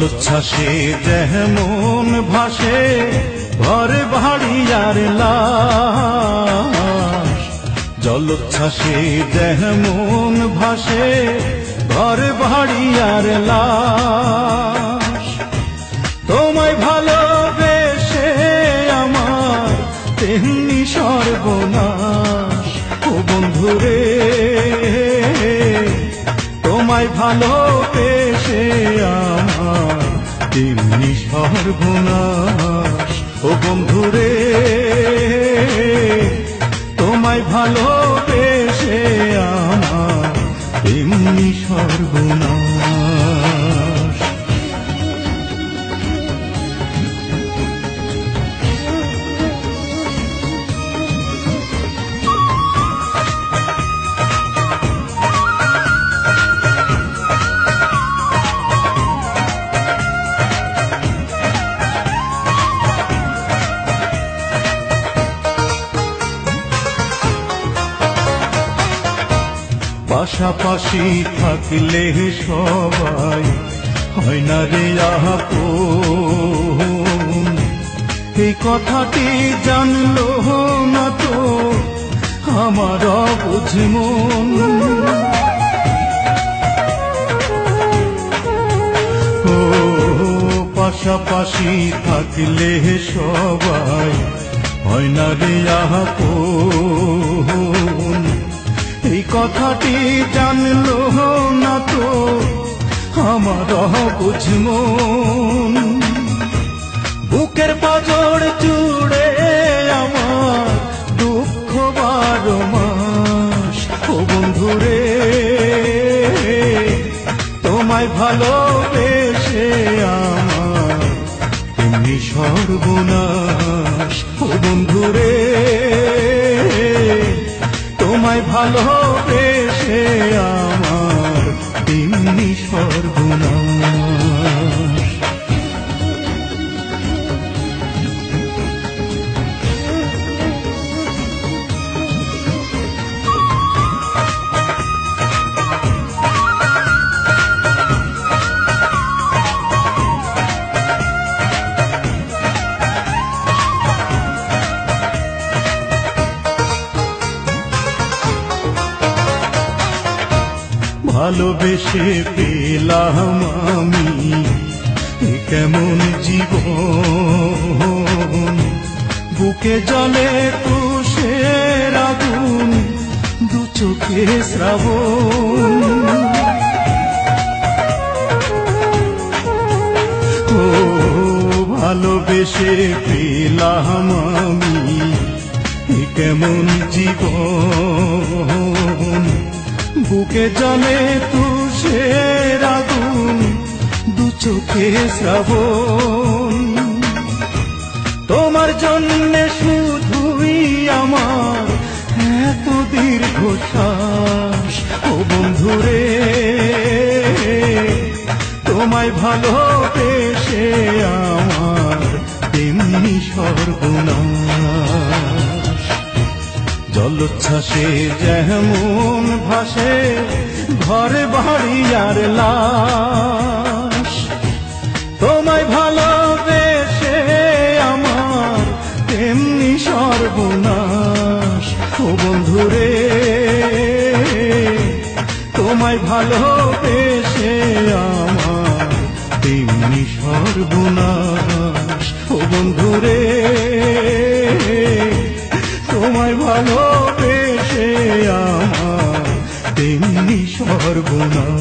জলোচ্ছ্বাসে যেমন ভাসে ঘর বাড়ি আর লাশ জলোচ্ছ্বাসে যেমন ভাসে ঘর বাড়ি আর লাশ। তোমায় ভালোবেসে আমার তেমনি তোমায় ভালোবেসে আমার। তেমনি সর্বনাশ ও বন্ধুরে পাশাপাশি থাকলে সবাই হয় না রে এই কথাটি জানলো না তো আমার বুঝমন ও পাশাপাশি থাকলে সবাই হয় না রে এই কথাটি জানলো না তো, আমার বুঝমন বুকের পাজর জুড়ে আমার দুঃখ বারো মাস। ও বন্ধুরে, তোমায় ভালোবেসে আমার তেমনি সর্বনাশ। ও বন্ধুরে তোমায় ভালোবেসে আমার তেমনি সর্বনাশ ভালোবেসে পেলাম আমি কেমন জীবন? বুকে জলে তুষের আগুন, দু চোখে শ্রাবণ। ও ভালোবেসে পেলাম আমি কেমন জীবন? বুকে জলে তুষের আগুন, দু চোখে শ্রাবণ। তোমার জন্য শুধুই আমার এত দীর্ঘশ্বাস। ও বন্ধুরে, তোমায় ভালোবেসে আমার জলোচ্ছ্বাসে যেমন ভাসে, ঘর বাড়ি আর লাশ। তোমায় ভালোবেসে আমার তেমনি সর্বনাশ। ও বন্ধুরে, তোমায় ভালোবেসে তোমায় ভালোবেসে আমার তেমনি সর্বনাশ।